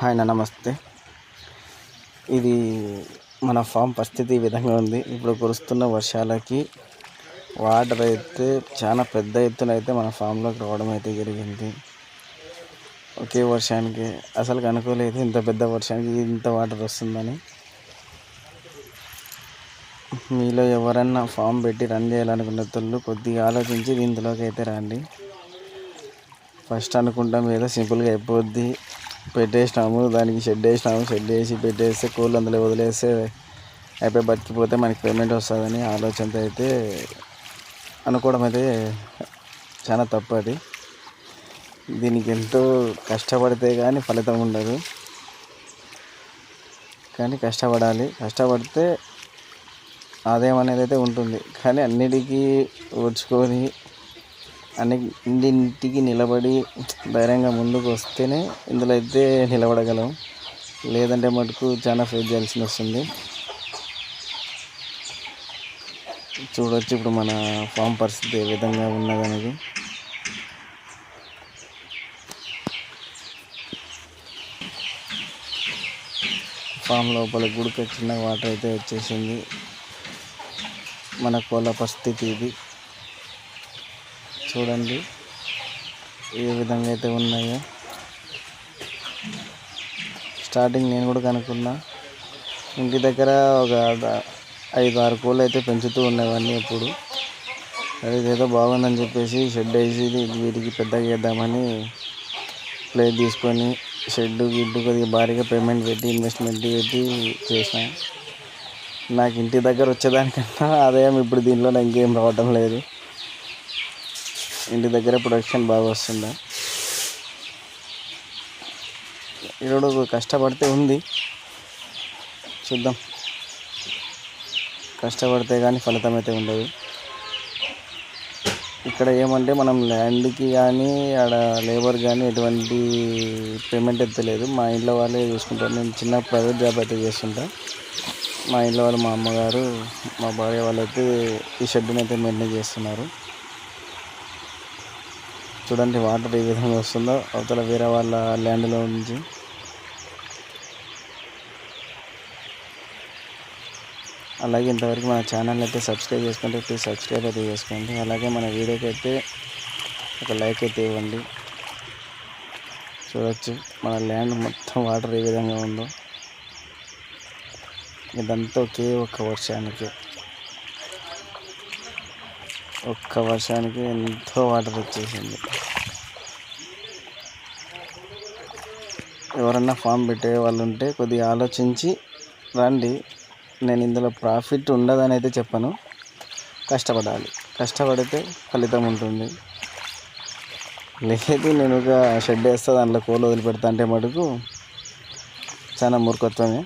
Hi అన్న నమస్తే. ఇది మన ఫామ్ పరిస్థితి ఈ విధంగా ఉంది. ఇప్పుడు కురుస్తున్న వర్షాలకి వాటర్ అయితే చాలా పెద్ద ఎత్తున అయితే మన ఫామ్లోకి రావడం అయితే జరిగింది. ఒకే వర్షానికి అసలు అనుకోలేదు ఇంత పెద్ద వర్షానికి ఇంత వాటర్ వస్తుందని. మీలో ఎవరన్నా ఫామ్ పెట్టి రన్ చేయాలనుకున్న తోళ్ళు కొద్దిగా ఆలోచించి ఇందులోకి అయితే రండి. ఫస్ట్ అనుకుంటాం ఏదో సింపుల్గా అయిపోద్ది. పెట్టేసినాము దానికి షెడ్ వేసినాము షెడ్ వేసి పెట్టేస్తే కోళ్ళు అందులో వదిలేస్తే అయిపోయి బతికిపోతే మనకి పేమెంట్ వస్తుందని ఆలోచనతో అయితే అనుకోవడం అయితే చాలా తప్పు అది. దీనికి ఎంతో కష్టపడితే కానీ ఫలితం ఉండదు. కానీ కష్టపడాలి. కష్టపడితే ఆదాయం అనేది అయితే ఉంటుంది. కానీ అన్నిటికీ అన్ని అన్నింటికి నిలబడి ధైర్యంగా ముందుకు వస్తేనే ఇందులో అయితే నిలబడగలం. లేదంటే మటుకు చాలా ఫేస్ చేయాల్సి వస్తుంది. చూడొచ్చు ఇప్పుడు మన ఫామ్ పరిస్థితి ఏ విధంగా ఉన్నదనేది ఫామ్ లోపల గుడికి చిన్న వాటర్ అయితే వచ్చేసింది. మన కోళ్ళ పరిస్థితి ఇది. చూడండి ఏ విధంగా అయితే ఉన్నాయో. స్టార్టింగ్ నేను కూడా కనుక్కున్నా. ఇంటి దగ్గర ఒక ఐదు ఆరు కోళ్ళు అయితే పెంచుతూ ఉండేవాడిని ఎప్పుడు. అది ఏదో బాగుందని చెప్పేసి షెడ్ వేసి ఇది వీటికి పెద్దగా చేద్దామని ప్లేట్ తీసుకొని షెడ్ గిడ్డు కొద్దిగా భారీగా పేమెంట్ పెట్టి ఇన్వెస్ట్మెంట్ పెట్టి చేసిన. నాకు ఇంటి దగ్గర వచ్చేదానికన్నా ఆదాయం ఇప్పుడు దీనిలో నాకు ఇంకేం రావటం లేదు. ఇంటి దగ్గర ప్రొడక్షన్ బాగా వస్తుందా? ఈరోడు కష్టపడితే ఉంది. చూద్దాం. కష్టపడితే కానీ ఫలితం అయితే ఉండదు. ఇక్కడ ఏమంటే మనం ల్యాండ్కి కానీ ఆడ లేబర్ కానీ ఎటువంటి పేమెంట్ అయితే లేదు. మా ఇంట్లో వాళ్ళే చూసుకుంటారు. నేను చిన్న ప్రైవేట్ జాబ్ అయితే చేస్తుంటా. మా ఇంట్లో వాళ్ళు మా అమ్మగారు మా భార్య వాళ్ళైతే ఈ షెడ్ని అయితే మెయింటైన్ చేస్తున్నారు. చూడండి వాటర్ ఏ విధంగా వస్తుందో అవతల వేరే వాళ్ళ ల్యాండ్లో నుంచి. అలాగే ఇంతవరకు మన ఛానల్ అయితే సబ్స్క్రైబ్ చేసుకుంటే ప్లీజ్ సబ్స్క్రైబ్ అయితే చేసుకోండి. అలాగే మన వీడియోకి అయితే ఒక లైక్ అయితే ఇవ్వండి. చూడొచ్చు మన ల్యాండ్ మొత్తం వాటర్ ఏ విధంగా ఉందో. ఇదంతా ఒకే ఒక్క వర్షానికి ఒక్క వర్షానికి ఎంతో వాటర్ వచ్చేసింది. ఎవరన్నా ఫామ్ పెట్టే వాళ్ళు ఉంటే కొద్దిగా ఆలోచించి రండి. నేను ఇందులో ప్రాఫిట్ ఉండదని అయితే చెప్పను. కష్టపడాలి. కష్టపడితే ఫలితం ఉంటుంది. లేదు నేను ఒక షెడ్ వేస్తా దాంట్లో కోళ్ళు వదిలిపెడతా అంటే మటుకు చాలా మూర్ఖత్వమే.